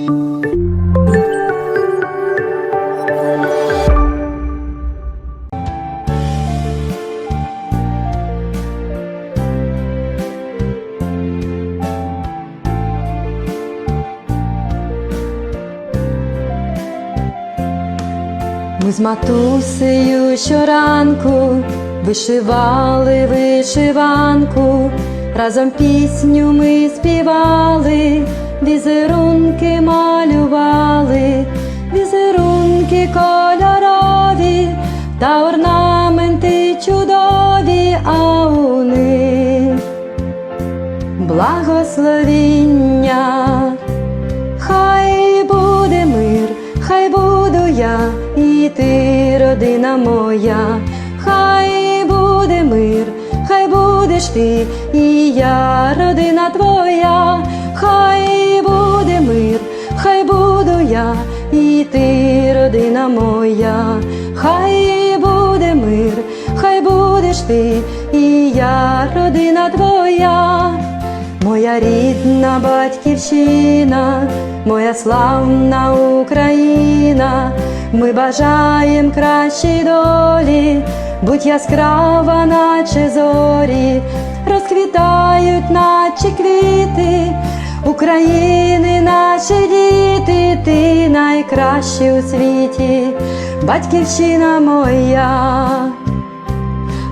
Ми з матусею щоранку вишивали вишиванку, разом пісню ми співали, візерунки малювали, візерунки кольорові та орнаменти чудові, а у них благословіння. Хай буде мир, хай буду я і ти, родина моя, хай буде мир, хай будеш ти і я, родина твоя, хай хай буду я і ти, родина моя, хай буде мир, хай будеш ти і я, родина твоя. Моя рідна батьківщина, моя славна Україна, ми бажаєм кращій долі, будь яскрава, наче зорі, розквітають, наче квіти, України, наші діти, ти найкращий у світі, батьківщина моя.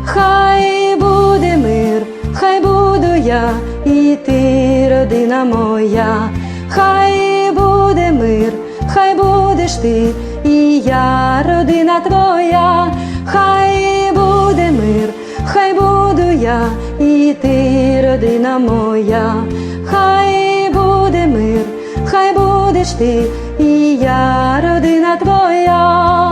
Хай буде мир, хай буду я і ти, родина моя, хай буде мир, хай будеш ти і я, родина твоя, хай буде мир, хай буду я і ти, родина моя, хай ти і я, родина твоя.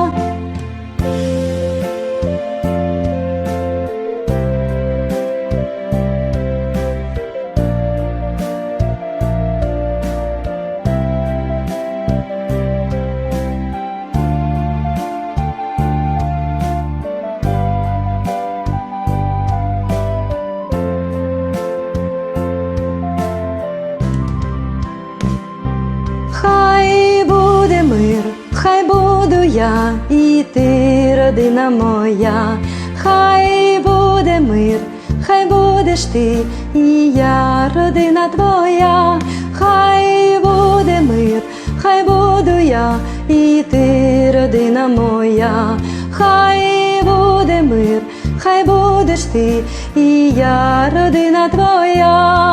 Хай буду я і ти, родина моя, хай буде мир, хай будеш ти і я, родина твоя, хай буде мир, хай буду я і ти, родина моя, хай буде мир, хай будеш ти і я, родина твоя.